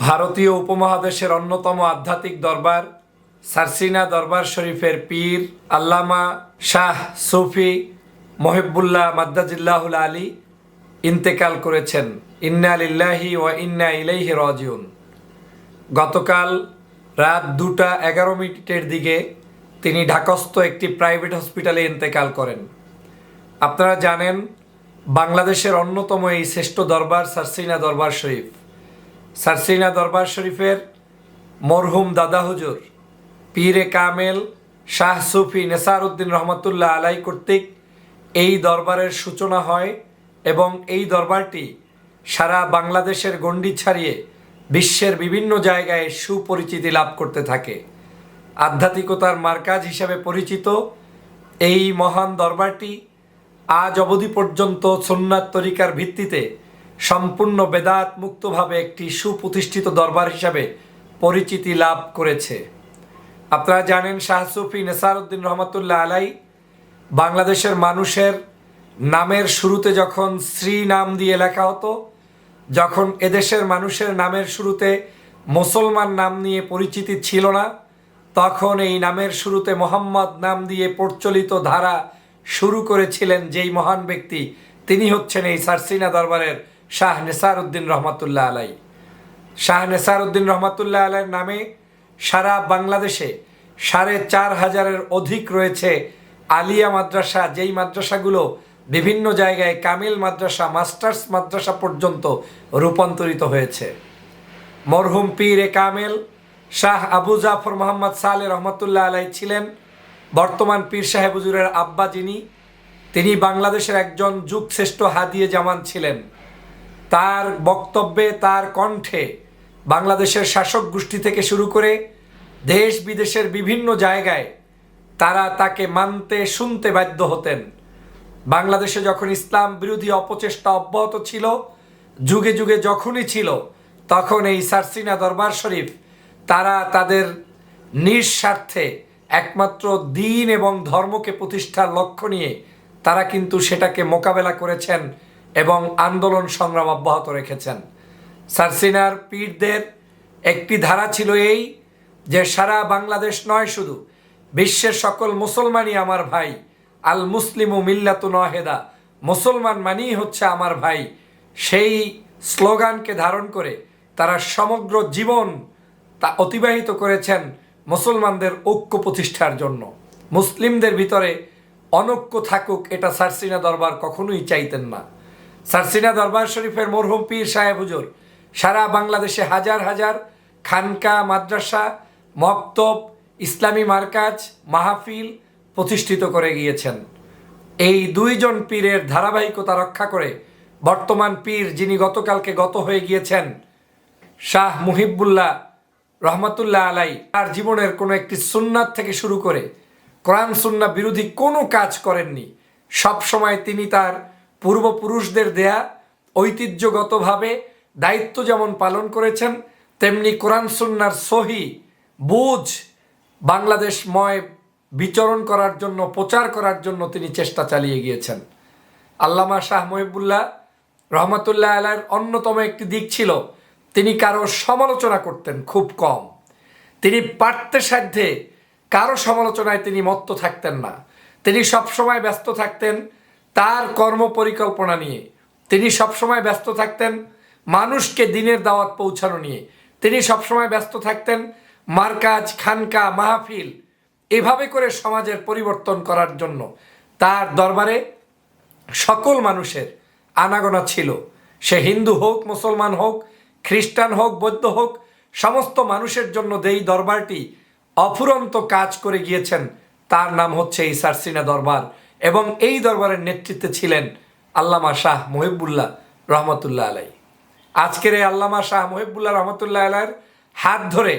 ভারতীয় উপমহাদেশের অন্যতম আধ্যাত্মিক দরবার, সারসিনা দরবার শরীফের পীর আল্লামা শাহ সুফি মহিবুল্লাহ মাদ্দাজিল্লাহুল আলী ইন্তেকাল করেছেন। ইন্না লিল্লাহি ও ইন্না ইলাইহি রাজিউন। গতকাল রাত দুটা এগারো মিনিটের দিকে তিনি ঢাকস্থ একটি প্রাইভেট হসপিটালে ইন্তেকাল করেন। আপনারা জানেন, বাংলাদেশের অন্যতম এই শ্রেষ্ঠ দরবার সারসিনা দরবার শরীফ। সারসিনা দরবার শরীফের মরহুম দাদা হুজুর, পীরে কামেল শাহ সুফি নেসার উদ্দিন রহমতুল্লাহ আলাই কর্তৃক এই দরবারের সূচনা হয় এবং এই দরবারটি সারা বাংলাদেশের গণ্ডি ছাড়িয়ে বিশ্বের বিভিন্ন জায়গায় সুপরিচিতি লাভ করতে থাকে। আধ্যাত্মিকতার মার্কাজ হিসাবে পরিচিত এই মহান দরবারটি আজ অবধি পর্যন্ত সন্ন্যাত তরিকার ভিত্তিতে সম্পূর্ণ বেদাত মুক্তভাবে একটি সুপ্রতিষ্ঠিত দরবার হিসাবে পরিচিতি লাভ করেছে। আপনারা জানেন শাহ সুফি নেসারউদ্দিন রহমতুল্লাহ আলাই বাংলাদেশের মানুষের নামের শুরুতে যখন শ্রী নাম দিয়ে লেখা হতো, যখন এদেশের মানুষের নামের শুরুতে মুসলমান নাম নিয়ে পরিচিতি ছিল না, তখন এই নামের শুরুতে মোহাম্মদ নাম দিয়ে প্রচলিত ধারা শুরু করেছিলেন যেই মহান ব্যক্তি, তিনি হচ্ছেন এই সারসিনা দরবারের শাহ নেসার উদ্দিন রহমতুল্লাহ আলাই। শাহ নেসার উদ্দিন রহমতুল্লাহ আলাইয়ের নামে সারা বাংলাদেশে সাড়ে চার হাজারের অধিক রয়েছে আলিয়া মাদ্রাসা, যেই মাদ্রাসাগুলো বিভিন্ন জায়গায় কামিল মাদ্রাসা, মাস্টার্স মাদ্রাসা পর্যন্ত রূপান্তরিত হয়েছে। মরহুম পীর এ কামেল শাহ আবু জাফর মোহাম্মদ সালে রহমতুল্লাহ আলাই ছিলেন। বর্তমান পীর সাহেব হুজুরের আব্বা যিনি, তিনি বাংলাদেশের একজন যুগশ্রেষ্ঠ হাদিয়ে জামান ছিলেন। তার বক্তব্যে, তার কণ্ঠে বাংলাদেশের শাসক গোষ্ঠী থেকে শুরু করে দেশ বিদেশের বিভিন্ন জায়গায় তারা তাকে মানতে, শুনতে বাধ্য হতেন। বাংলাদেশে যখন ইসলাম বিরোধী অপচেষ্টা অব্যাহত ছিল, যুগে যুগে যখনই ছিল, তখন এই সারসিনা দরবার শরীফ তারা তাদের নিঃস্বার্থে একমাত্র দিন এবং ধর্মকে প্রতিষ্ঠার লক্ষ্য নিয়ে তারা কিন্তু সেটাকে মোকাবেলা করেছেন এবং আন্দোলন সংগ্রাম অব্যাহত রেখেছেন। সারসিনার পীরদের একটি ধারা ছিল এই যে, সারা বাংলাদেশ নয় শুধু, বিশ্বের সকল মুসলমানই আমার ভাই। আল মুসলিম মিল্লাতু নহেদা মুসলমান মানেই হচ্ছে আমার ভাই। সেই স্লোগানকে ধারণ করে তারা সমগ্র জীবন তা অতিবাহিত করেছেন মুসলমানদের ঐক্য প্রতিষ্ঠার জন্য। মুসলিমদের ভিতরে অনৈক্য থাকুক এটা সারসিনা দরবার কখনোই চাইতেন না। সারসিনা দরবার শরীফের মরহুম পীর সাহেব হুজুর। সারা বাংলাদেশে হাজার হাজার খানকা, মাদ্রাসা, মক্তব, ইসলামী মার্কাজ, মাহফিল প্রতিষ্ঠিত করে গিয়েছেন। এই দুইজন পীরের ধারাবাহিকতা রক্ষা করে বর্তমান পীর যিনি গতকালকে গত হয়ে গিয়েছেন, শাহ মুহিবুল্লাহ রহমতুল্লাহ আলাই, তার জীবনের কোনো একটি সুন্নাত থেকে শুরু করে কোরআন সুন্না বিরোধী কোনো কাজ করেননি। সব সময় তিনি তার পূর্বপুরুষদের দেয়া ঐতিহ্যগতভাবে দায়িত্ব যেমন পালন করেছেন, তেমনি কোরআন সুন্নার সহি বুঝ বাংলাদেশময় বিচরণ করার জন্য, প্রচার করার জন্য তিনি চেষ্টা চালিয়ে গিয়েছেন। আল্লামা শাহ মহিবুল্লাহ রহমতুল্লাহ আলার অন্যতম একটি দিক ছিল, তিনি কারও সমালোচনা করতেন খুব কম। তিনি পারতে সাধ্যে কারও সমালোচনায় তিনি মত্ত থাকতেন না। তিনি সবসময় ব্যস্ত থাকতেন তার কর্ম পরিকল্পনা নিয়ে। তিনি সবসময় ব্যস্ত থাকতেন মানুষকে দিনের দাওয়াত পৌঁছানো নিয়ে। তিনি সবসময় ব্যস্ত থাকতেন মার্কাজ, খানকা, মাহফিল, এভাবে করে সমাজের পরিবর্তন করার জন্য। তার দরবারে সকল মানুষের আনাগোনা ছিল। সে হিন্দু হোক, মুসলমান হোক, খ্রিস্টান হোক, বৌদ্ধ হোক, সমস্ত মানুষের জন্য যেই দরবারটি অফুরন্ত কাজ করে গিয়েছেন। তার নাম হচ্ছে এই সারসিনা দরবার। এবং এই দরবারের নেতৃত্বে ছিলেন আল্লামা শাহ মহিবুল্লাহ রহমতুল্লাহ আলাই। আজকের এই আল্লামা শাহ মহিবুল্লাহ রহমতুল্লাহ আলাইয়ের হাত ধরে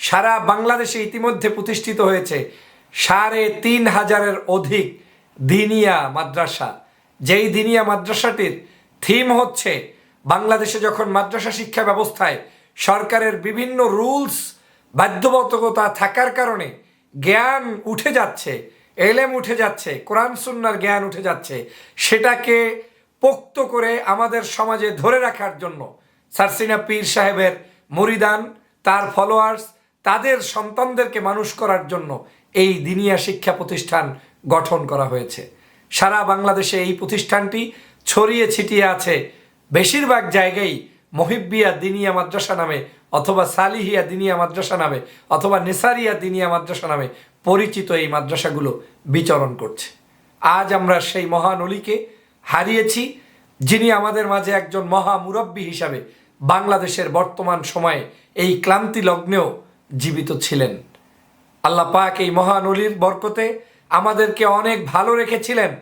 সারা বাংলাদেশে ইতিমধ্যে প্রতিষ্ঠিত হয়েছে সাড়ে তিন হাজারের অধিক দিনিয়া মাদ্রাসা। যেই দিনিয়া মাদ্রাসাটির থিম হচ্ছে বাংলাদেশে যখন মাদ্রাসা শিক্ষা ব্যবস্থায় সরকারের বিভিন্ন রুলস, বাধ্যবাধকতা থাকার কারণে জ্ঞান উঠে যাচ্ছে এলেম উঠে যাচ্ছে, কোরআন সুন্নার জ্ঞান উঠে যাচ্ছে, সেটাকে পোক্ত করে আমাদের সমাজে ধরে রাখার জন্য সারসিনা পীর সাহেবের মুরিদান, তার ফলোয়ার্স তাদের সন্তানদেরকে মানুষ করার জন্য এই দিনিয়া শিক্ষা প্রতিষ্ঠান গঠন করা হয়েছে। সারা বাংলাদেশে এই প্রতিষ্ঠানটি ছড়িয়ে ছিটিয়ে আছে বেশিরভাগ জায়গায় মহিব্বিয়া দিনিয়া মাদ্রাসা নামে অথবা সালিহিয়া দিনিয়া মাদ্রাসা নামে অথবা নেসারিয়া দিনিয়া মাদ্রাসা নামে পরিচিত এই মাদ্রাসাগুলো বিচরণ করছে। আজ আমরা সেই মহান অলিকে হারিয়েছি, যিনি আমাদের মাঝে একজন মহা মুরব্বী হিসাবে বাংলাদেশের বর্তমান সময়ে এই ক্লান্তি লগ্নেও জীবিত ছিলেন। আল্লাহ পাক এই মহান অলির বরকতে আমাদেরকে অনেক ভালো রেখেছিলেন।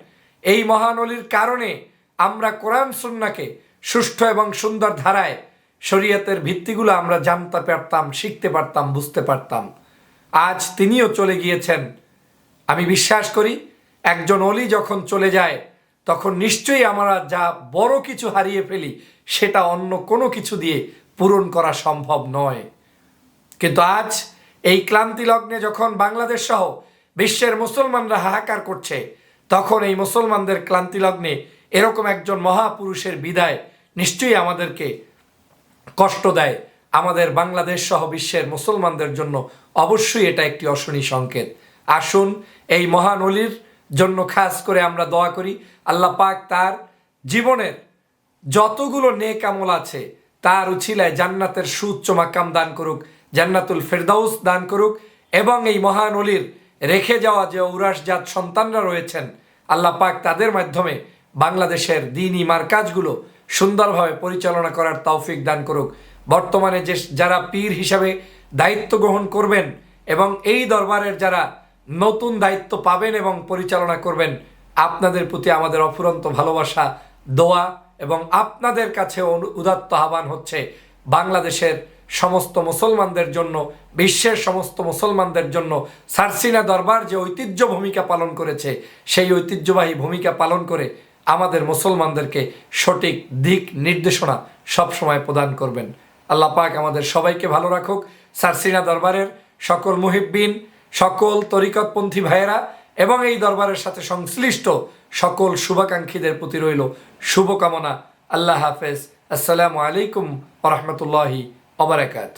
এই মহান অলির কারণে আমরা কোরআন সুন্নাকে সুষ্ঠু এবং সুন্দর ধারায় শরীয়তের ভিত্তিগুলো আমরা জানতে পারতাম, শিখতে পারতাম, বুঝতে পারতাম। আজ তিনিও চলে গিয়েছেন। আমি বিশ্বাস করি, একজন অলি যখন চলে যায়, তখন নিশ্চয়ই আমরা যা বড় কিছু হারিয়ে ফেলি, সেটা অন্য কোনো কিছু দিয়ে পূরণ করা সম্ভব নয়। কিন্তু আজ এই ক্লান্তি লগ্নে যখন বাংলাদেশ সহ বিশ্বের মুসলমানরা হাহাকার করছে, তখন এই মুসলমানদের ক্লান্তি লগ্নে এরকম একজন মহাপুরুষের বিদায় নিশ্চয়ই আমাদেরকে কষ্ট দেয়, আমাদের বাংলাদেশ সহ বিশ্বের মুসলমানদের জন্য অবশ্যই এটা একটি অশনি সংকেত। আসুন, এই মহান অলির জন্য খাস করে আমরা দোয়া করি। আল্লাহ পাক তার জীবনের যতগুলো নেক আমল আছে, তার উছিলায় জান্নাতের সুউচ্চ মাকাম দান করুক, জান্নাতুল ফেরদাউস দান করুক এবং এই মহান অলির রেখে যাওয়া যে ঔরাসজাত সন্তানরা রয়েছেন, আল্লাহ পাক তাদের মাধ্যমে বাংলাদেশের দিনই মার্কাজগুলো সুন্দরভাবে পরিচালনা করার তৌফিক দান করুক। বর্তমানে যে, যারা পীর হিসাবে দায়িত্ব গ্রহণ করবেন এবং এই দরবারের যারা নতুন দায়িত্ব পাবেন এবং পরিচালনা করবেন, আপনাদের প্রতি আমাদের অফুরন্ত ভালোবাসা, দোয়া এবং আপনাদের কাছে উদাত্ত আহ্বান হচ্ছে বাংলাদেশের সমস্ত মুসলমানদের জন্য, বিশ্বের সমস্ত মুসলমানদের জন্য। সারসিনা দরবার যে ঐতিহ্য ভূমিকা পালন করেছে, সেই ঐতিহ্যবাহী ভূমিকা পালন করে আমাদের মুসলমানদেরকে সঠিক দিক নির্দেশনা সবসময় প্রদান করবেন। আল্লাহ পাক আমাদের সবাইকে ভালো রাখুক। সারসিনা দরবারের সকল মুহিব্বিন, সকল তরিকতপন্থী ভাইয়েরা এবং এই দরবারের সাথে সংশ্লিষ্ট সকল শুভাকাঙ্ক্ষীদের প্রতি রইল শুভকামনা। আল্লাহ হাফেজ। আসসালামু আলাইকুম ওরহমতুল্লাহি অবরাকাত